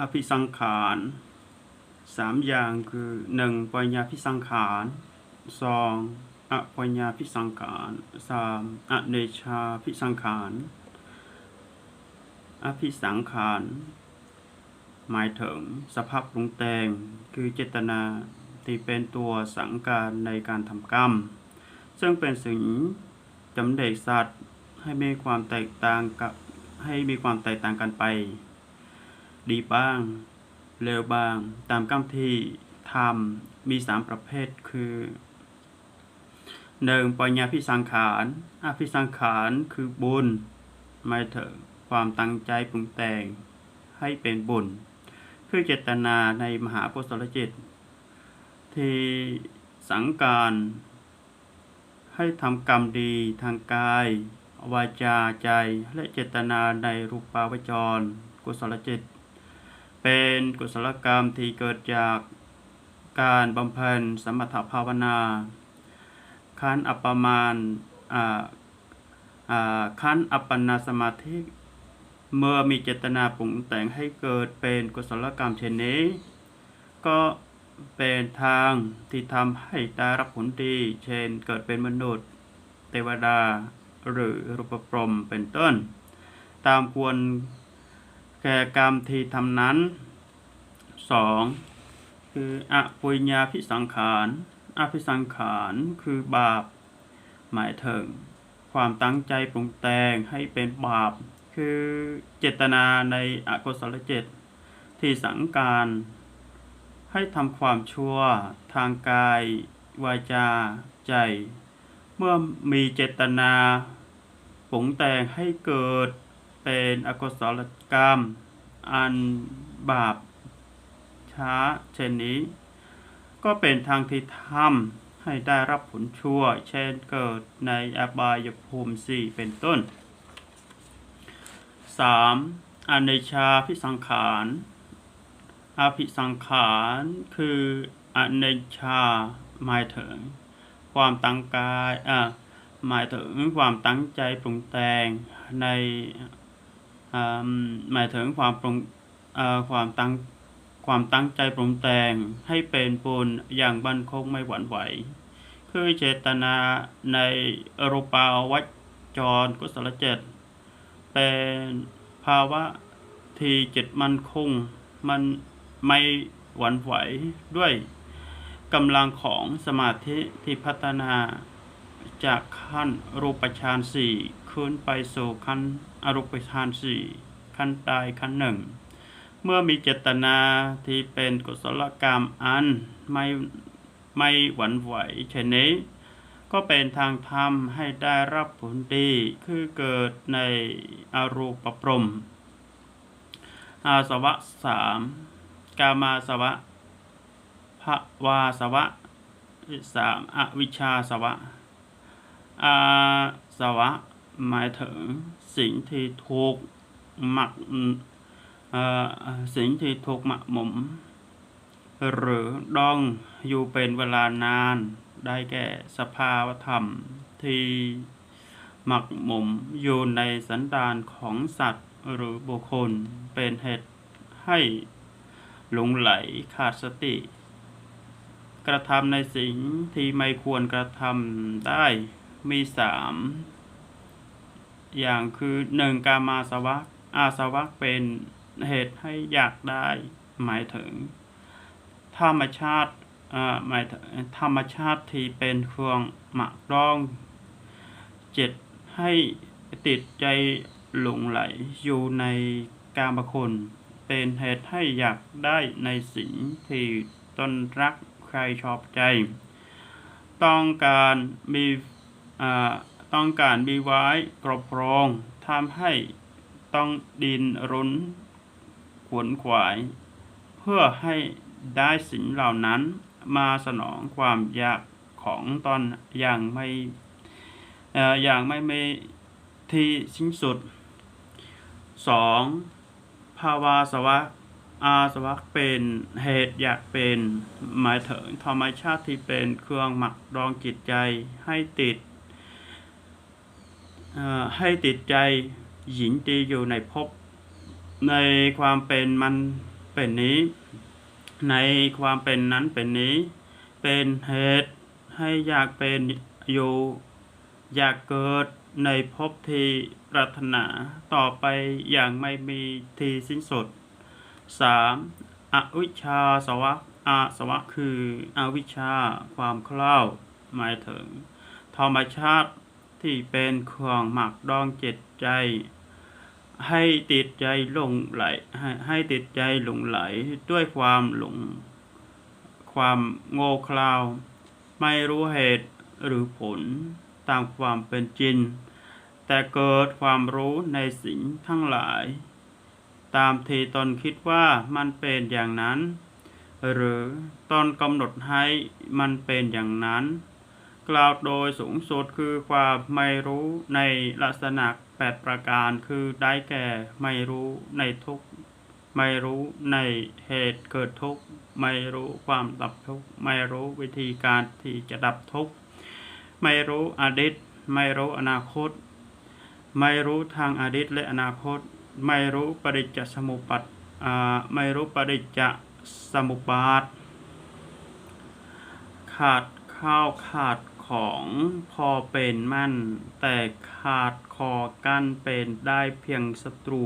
อภิสังขารสามอย่างคือหนึ่งปัญญาพิสังขารสองอปัญญาพิสังขารสามอเนชาพิสังขารอภิสังขารหมายถึงสภาพปรุงแต่งคือเจตนาที่เป็นตัวสังการในการทำกรรม ซึ่งเป็นสิ่งจำเด็กสัตว์ให้มีความแตกต่างกับให้มีความแตกต่างกันไป ดีบ้าง เลวบ้าง ตามกรรมที่ทำมีสามประเภทคือหนึ่งปัญญาพิสังขารอภิสังขารคือบุญหมายถึงความตั้งใจปรุงแต่งให้เป็นบุญคือเจตนาในมหากุศลจิต ที่สังการให้ทำกรรมดีทางกาย วาจาใจและเจตนาในรูปาวจร กุศลจิต เป็นกุศลกรรมที่เกิดจากการบำเพ็ญสมถภาวนาขั้นอัปปมาณอ่าอ่าขั้นอัปปนาสมาธิเมื่อมีเจตนาปรุงแต่งให้เกิดเป็นกุศลกรรมเช่นนี้ ก็เป็นทางที่ทำให้ได้รับผลดี เช่นเกิดเป็นมนุษย์ เทวดา หรือรูปปรมเป็นต้น ตามควร แก่กรรมที่ทำนั้น 2. คืออปุญญาพิสังขารอภิสังขารคือบาป หมายถึง ความตั้งใจปรุงแต่งให้เป็นบาป คือเจตนาในอกุศลเจตที่สังการ ให้ทำความชั่วทางกาย วาจา ใจ เมื่อมีเจตนาปรุงแต่งให้เกิด เป็นอกุศลกรรม อันบาปช้าเช่นนี้ ก็เป็นทางที่ทำให้ได้รับผลชั่ว เช่นเกิดในอบายภูมิสี่เป็นต้น 3. อเนชาพิสังขารอภิสังขารคืออเนชาหมายถึง ความตั้งกายอ่าหมายถึงความตั้งใจปรุงแต่งใน หมายถึงความปรุงความตั้งความตั้งใจปรุงแต่งให้เป็นบุญอย่างบันคงไม่หวั่นไหว คือเจตนาในรูปาวัจจรกุศลเจตเป็นภาวะที่จิตมันคงมันไม่หวั่นไหวด้วยกำลังของสมาธิที่พัฒนาจากขั้นรูปฌานสี่ ขึ้นไปสู่ขั้นอรูปฌานสี่ขั้นใดขั้นหนึ่ง เมื่อมีเจตนาที่เป็นกุศลกรรมอันไม่ไม่หวั่นไหวเช่นนี้ ก็เป็นทางทำให้ได้รับผลดีคือเกิดในอรูปปรมอาสวะสามกามาสวะภวาสวะสามอวิชชาสวะอาสวะ หมายถึงสิ่งที่ถูกหมักสิ่งที่ถูกหมักหมม หรือดองอยู่เป็นเวลานานได้แก่สภาวธรรมที่หมักหมมอยู่ในสันดานของสัตว์หรือบุคคลเป็นเหตุให้หลงไหลขาดสติ กระทำในสิ่งที่ไม่ควรกระทำได้มีสาม อย่างคือหนึ่งกามาสวะอาสวะเป็นเหตุให้อยากได้หมายถึง ธรรมชาติหมายธรรมชาติที่เป็นเครื่องหมักดองเจ็ดให้ติดใจหลงไหลอยู่ในกามคุณเป็นเหตุให้อยากได้ในสิ่งที่ตนรักใครชอบใจ ต้องการมีอ่า ต้องการมีไว้กรอบครองทำให้ต้องดินรุนขวนขวาย เพื่อให้ได้สิ่งเหล่านั้นมาสนองความอยากของตอนอย่างไม่ออย่างไม่ไม่ที่สิ้นสุด 2. ภาวาสวะอาสวะเป็นเหตุอยากเป็น หมายถึงธรรมชาติที่เป็นเครื่องหมักดองจิตใจให้ติด ให้ติดใจหญิงตีอยู่ในภพในความเป็นมันเป็นนี้ ในความเป็นนั้นเป็นนี้ เป็นเหตุให้อยากเป็นอยู่ อยากเกิดในภพที่ปรารถนาต่อไปอย่างไม่มีที่สิ้นสุด 3. อวิชชาสวะอาสวะคืออวิชชาความเคล้าหมายถึง ธรรมชาติ ที่เป็นเคลองหมักดองเจิตใจ ให้ติดใจหลงไหลให้ให้ติดใจหลงไหลด้วยความหลง ความโง่เขลาไม่รู้เหตุหรือผลตามความเป็นจริง แต่เกิดความรู้ในสิ่งทั้งหลาย ตามที่ตนคิดว่ามันเป็นอย่างนั้น หรือตอนกำหนดให้มันเป็นอย่างนั้น กล่าวโดยสูงสุดคือความไม่รู้ในลักษณะแปดประการคือได้แก่ไม่รู้ในทุกไม่รู้ในเหตุเกิดทุกข์ ไม่รู้ความดับทุกข์ ไม่รู้วิธีการที่จะดับทุกข์ ไม่รู้อดีต ไม่รู้อนาคต ไม่รู้ทางอดีตและอนาคต ไม่รู้ปฏิจจสมุปบาทอ่าไม่รู้ปฏิจจสมุปบาท ขาดข้าวขาด ของพอเป็นมั่น แต่ขาดคอกั้นเป็นได้เพียงศัตรู